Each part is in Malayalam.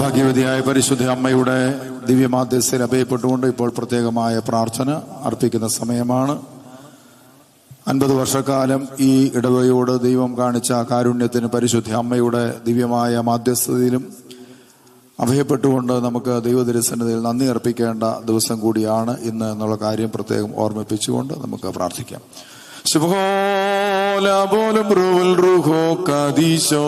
ഭാഗ്യവതിയായ പരിശുദ്ധ അമ്മയുടെ ദിവ്യമാധ്യസ്ഥയിൽ അഭയപ്പെട്ടുകൊണ്ട് ഇപ്പോൾ പ്രത്യേകമായ പ്രാർത്ഥന അർപ്പിക്കുന്ന സമയമാണ്. അൻപത് വർഷക്കാലം ഈ ഇടവയോട് ദൈവം കാണിച്ച കാരുണ്യത്തിന് പരിശുദ്ധ അമ്മയുടെ ദിവ്യമായ മാധ്യസ്ഥതയിലും അഭയപ്പെട്ടുകൊണ്ട് നമുക്ക് ദൈവദരിസന്നതയിൽ നന്ദി അർപ്പിക്കേണ്ട ദിവസം കൂടിയാണ് ഇന്ന് എന്നുള്ള കാര്യം പ്രത്യേകം ഓർമ്മിപ്പിച്ചുകൊണ്ട് നമുക്ക് പ്രാർത്ഥിക്കാം. ശുഭോല പോലും റൂവൽ റൂഹോ കദീശോ.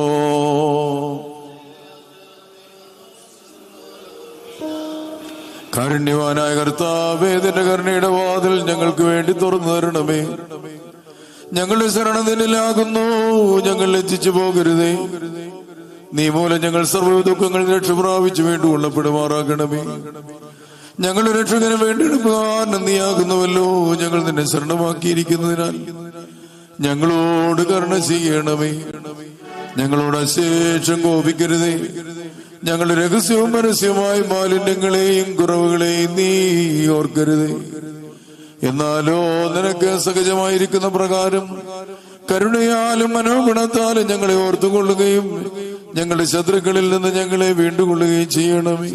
കാരുണ്യവാനായ കർത്താവേ നിന്റെ കരുണയുടെ വാതിൽ ഞങ്ങൾക്ക് വേണ്ടി തുറന്നു തരണമേ. ഞങ്ങളുടെ ശരണത്തിനിലാകുന്നു ഞങ്ങൾ ലജ്ജിച്ചു പോകരുതേ. നീ മൂലം ഞങ്ങൾ സർവ ദുഃഖങ്ങളിൽ രക്ഷ പ്രാപിച്ചു വേണ്ടി കൊള്ളപ്പെടുമാറാകണമേ ഞങ്ങളുടെ രക്ഷകന് വേണ്ടി എടുക്കുവാൻ നീയാകുന്നുവല്ലോ ഞങ്ങൾ നിന്നെ ശരണമാക്കിയിരിക്കുന്നതിനാൽ. ഞങ്ങളോട് കരുണ ചെയ്യണമേ. ഞങ്ങളോട് അശേഷം കോപിക്കരുതേ. ഞങ്ങളുടെ രഹസ്യവും മനസ്യവുമായ മാലിന്യങ്ങളെയും കുറവുകളെയും നീ ഓർക്കരുത്. എന്നാലോ നിനക്ക് സഹജമായിരിക്കുന്ന പ്രകാരം കരുണയാലും മനോഗുണത്താലും ഞങ്ങളെ ഓർത്തുകൊള്ളുകയും ഞങ്ങളുടെ ശത്രുക്കളിൽ നിന്ന് ഞങ്ങളെ വീണ്ടുകൊള്ളുകയും ചെയ്യണമേ.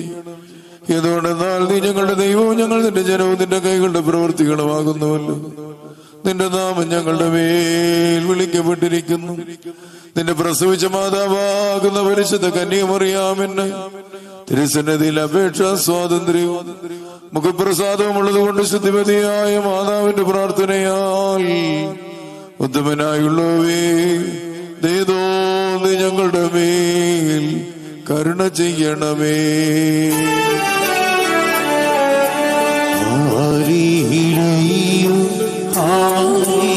എന്തുകൊണ്ടെന്നാൽ നീ ഞങ്ങളുടെ ദൈവവും ഞങ്ങൾ നിന്റെ ജനവും നിന്റെ കൈകളുടെ പ്രവർത്തികളുമാകുന്നുവല്ലോ നിന്റെ നാമം ഞങ്ങളുടെ മേൽ വിളിക്കപ്പെട്ടിരിക്കുന്നു. നിന്റെ പ്രസവിച്ച മാതാവാകുന്ന പരിശുദ്ധ കന്യമറിയാമെന്ന് തിരുസന്നതിയിൽ അപേക്ഷ സ്വാതന്ത്ര്യവും മുഖപ്രസാദവുമുള്ളത് കൊണ്ട് ശുദ്ധിമതിയായ മാതാവിന്റെ പ്രാർത്ഥനയാൽ ഉത്തമനായുള്ളവേ ദയതോന്നി ഞങ്ങളുടെ മേൽ കരുണ ചെയ്യണമേ. ആരിയിടയും Oh.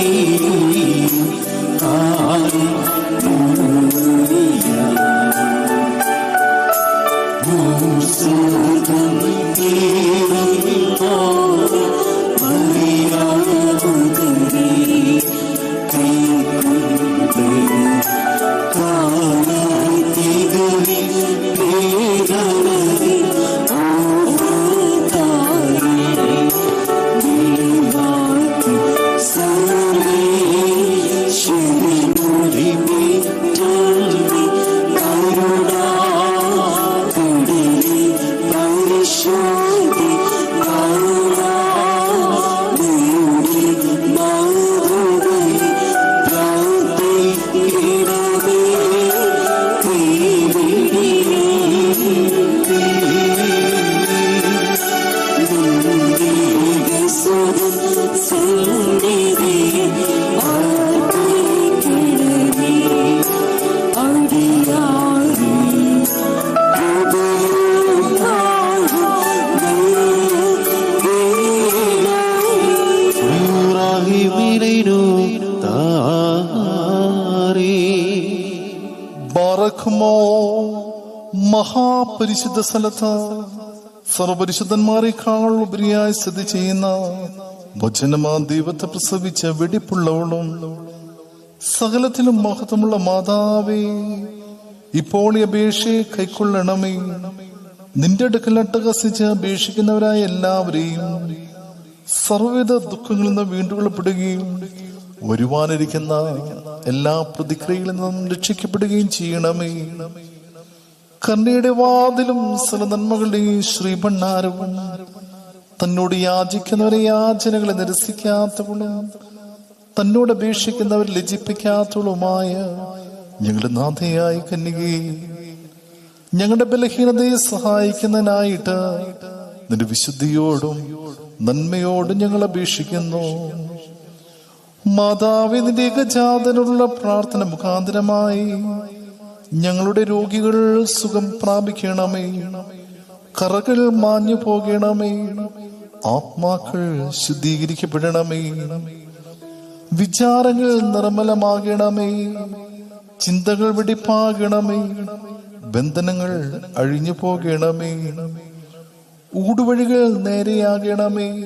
ബാറക്കുമോ മഹാപരിശുദ്ധ സ്ഥലത്ത് സർവപരിശുദ്ധന്മാരെക്കാൾ ഉപരിയായി സ്ഥിതി ചെയ്യുന്ന വചനമാ ദൈവത്തെ പ്രസവിച്ച വെടിപ്പുള്ളവളും സകലത്തിലും മഹത്വമുള്ള മാതാവേ ഇപ്പോൾ ഈ അപേക്ഷയെ കൈക്കൊള്ളണമേ. നിന്റെ അടുക്കൽ അട്ടഹസിച്ച് അപേക്ഷിക്കുന്നവരായ എല്ലാവരെയും സർവവിധ ദുഃഖങ്ങളിൽ നിന്ന് വീണ്ടുകൊള്ളപ്പെടുകയും വരുവാനിരിക്കുന്ന എല്ലാ പ്രതിക്രിയകളിൽ നിന്നും രക്ഷിക്കപ്പെടുകയും ചെയ്യണമേ. കർണയുടെ വാതിലും സകല നന്മകളുടെയും ശ്രീഭണ്ണാരവും തന്നോട് യാചിക്കുന്നവരെ യാചനകളെ നിരസിക്കാത്തവളും. തന്നോട് അപേക്ഷിക്കുന്നവർ ലജിപ്പിക്കാത്തവളുമായ ഞങ്ങളുടെ നാഥയായി കന്നികേ ഞങ്ങളുടെ ബലഹീനതയെ സഹായിക്കുന്നതിനായിട്ട് നിന്റെ വിശുദ്ധിയോടും നന്മയോടും ഞങ്ങൾ അപേക്ഷിക്കുന്നു. മാതാവേ നിന്റെ പ്രാർത്ഥന മുഖാന്തരമായി. ഞങ്ങളുടെ രോഗികൾ സുഖം പ്രാപിക്കണമേ. കറകൾ മാഞ്ഞു പോകണമേ. ആത്മാക്കൾ ശുദ്ധീകരിക്കപ്പെടണമേ. വിചാരങ്ങൾ നിർമ്മലമാകണമേ. ചിന്തകൾ വെടിപ്പാകണമേ. ബന്ധനങ്ങൾ അഴിഞ്ഞു പോകണമേ. ഊടുവഴികൾ നേരെയാകണമേ.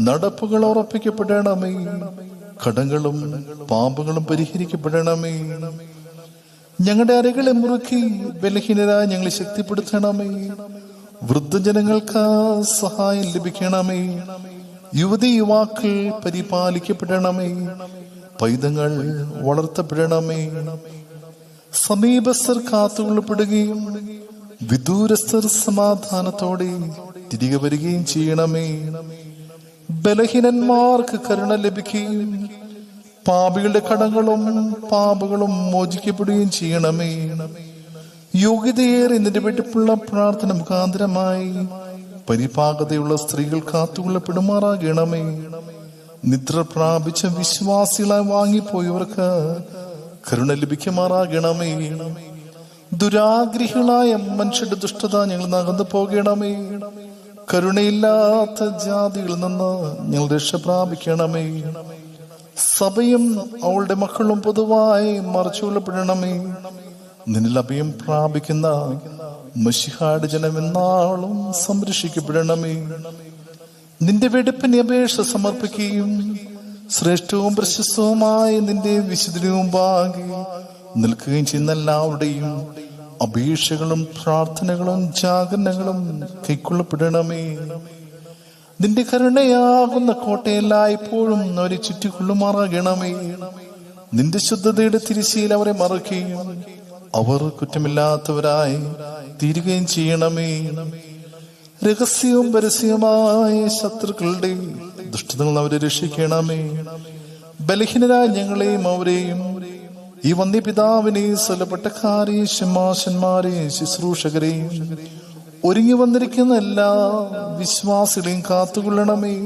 നടപ്പുകൾ ഉറപ്പിക്കപ്പെടണമേ. കടങ്ങളും പാമ്പുകളും പരിഹരിക്കപ്പെടണമേ. ഞങ്ങളുടെ അരകളെ മുറുക്കി ബലഹീനരായി ഞങ്ങളെ ശക്തിപ്പെടുത്തണമേ. വൃദ്ധജനങ്ങൾക്ക് സഹായം ലഭിക്കണമേ. യുവതി യുവാക്കൾ പരിപാലിക്കപ്പെടണമേ. പൈതങ്ങൾ വളർത്തപ്പെടണമേ. സമീപസ്ഥർ കാത്തുകൊള്ളപ്പെടുകയും വിദൂരസ്ഥർ സമാധാനത്തോടെ തിരികെ വരികയും ചെയ്യണമേ. ബലഹീനന്മാർക്ക് കരുണ ലഭിക്കുകയും പാപികളുടെ കടങ്ങളും പാപങ്ങളും മോചിക്കപ്പെടുകയും ചെയ്യണമേ. യോഗ്യതയേറെ നിന്റെ വെട്ടിപ്പുള്ള പ്രാർത്ഥന മുഖാന്തരമായി പരിപാകതയുള്ള സ്ത്രീകൾ കാത്തുകൊള്ളപ്പെടുമാറാകണമേ. നിദ്ര പ്രാപിച്ച വിശ്വാസികളായി വാങ്ങിപ്പോയവർക്ക് കരുണ ലഭിക്കുമാറാകണമേ. ദുരാഗ്രഹികളായ മനുഷ്യരുടെ ദുഷ്ടത ഞങ്ങൾ നകന്നു പോകണമേ. കരുണയില്ലാത്ത ജാതികളിൽ നിന്ന് ഞങ്ങൾ രക്ഷ പ്രാപിക്കണമേ. സഭയും അവളുടെ മക്കളും പൊതുവായി മറച്ചുകൊള്ളപ്പെടണമേ നിന്നിൽ അഭയം പ്രാപിക്കുന്ന മഷിഹാട് ജനമെന്നാളും സംരക്ഷിക്കപ്പെടണമേ. നിന്റെ വെടുപ്പിന് അപേക്ഷ സമർപ്പിക്കുകയും ശ്രേഷ്ഠവും പ്രശസ്തവുമായ നിന്റെ വിശുദ്ധവും മുമ്പാകെ നിൽക്കുകയും ചെയ്യുന്ന എല്ലാവരുടെയും അപേക്ഷകളും പ്രാർത്ഥനകളും ജാഗരണങ്ങളും കൈക്കൊള്ളപ്പെടണമേ. നിന്റെ കരുണയാകുന്ന കോട്ടയെല്ലായ്പ്പോഴും അവരെ ചുറ്റിക്കൊള്ളുമാറാകണമേ. നിന്റെ ശുദ്ധതയുടെ തിരിശയിൽ അവരെ മറക്കുകയും അവർ കുറ്റമില്ലാത്തവരായി തീരുകയും ചെയ്യണമേ. രഹസ്യവും പരസ്യവുമായ ശത്രുക്കളുടെ ദുഷ്ടതകൾ അവരെ രക്ഷിക്കണമേ. ബലഹീനരായ ഞങ്ങളെയും അവരെയും ഈ വന്ദി പിതാവിനെ സ്വലപ്പെട്ടക്കാരെ ശമാശന്മാരെ ശുശ്രൂഷകരെ ഒരുങ്ങി വന്നിരിക്കുന്ന എല്ലാ വിശ്വാസികളെയും കാത്തുകൊള്ളണമേ.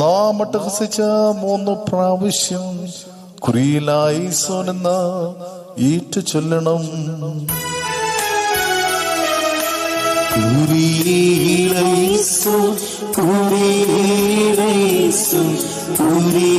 നാം അട്ടഹസിച്ച മൂന്ന് പ്രാവശ്യം കുറിയിലായി സോനെന്ന ഏറ്റു ചൊല്ലണം. കുരിയിലൈസു കുരിയിലൈസു കുരിയിലൈസു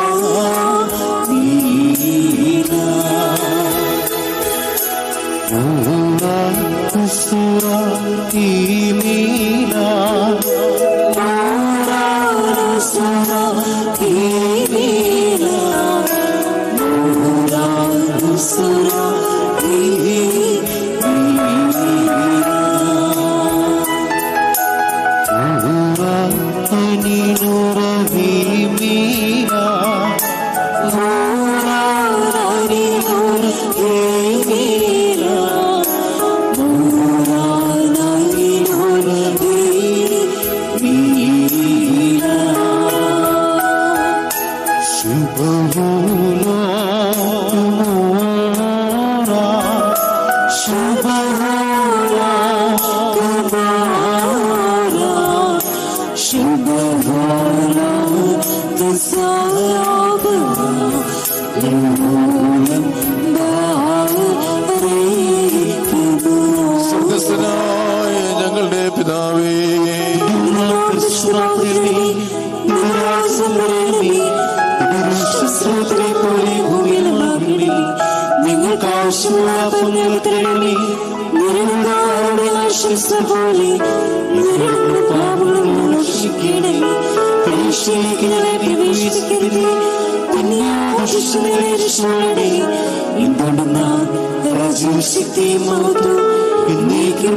ഞങ്ങളെ പ്രവേശിപ്പിക്കരുതേ എന്തുകൊണ്ടെന്നാ രാജ്യവും ശക്തിയും മഹത്വം നിനക്ക്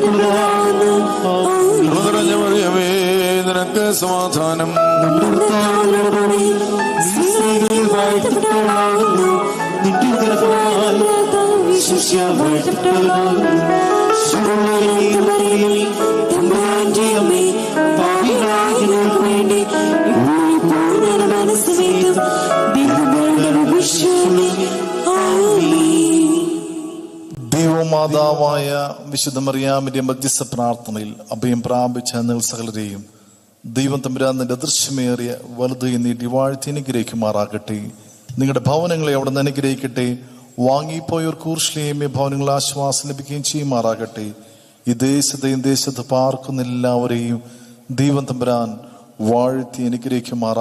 സമാധാനം വിശ്വസ്യ ദൈവമാതാവായ വിശുദ്ധ മറിയാമിന്റെ മധ്യസ്ഥ പ്രാർത്ഥനയിൽ അഭയം പ്രാപിച്ച നിങ്ങൾ സകലരെയും ദൈവം തമ്പുരാന്റെ ദൃശ്യമേറിയ വലുത് നീട്ടി വാഴ്ത്തി അനുഗ്രഹിക്കുമാറാകട്ടെ നിങ്ങളുടെ ഭവനങ്ങളെ അവിടെ നിന്ന് അനുഗ്രഹിക്കട്ടെ. വാങ്ങിപ്പോയവർ കൂർശ്ലേമ്യ ഭവനങ്ങൾ ആശ്വാസം ലഭിക്കുകയും ചെയ്യുമാറാകട്ടെ ഈ ദേശത്തെയും ദേശത്ത് പാർക്കുന്ന എല്ലാവരെയും ദൈവം തമ്പുരാൻ വാഴ്ത്തി അനുഗ്രഹിക്കുമാറാ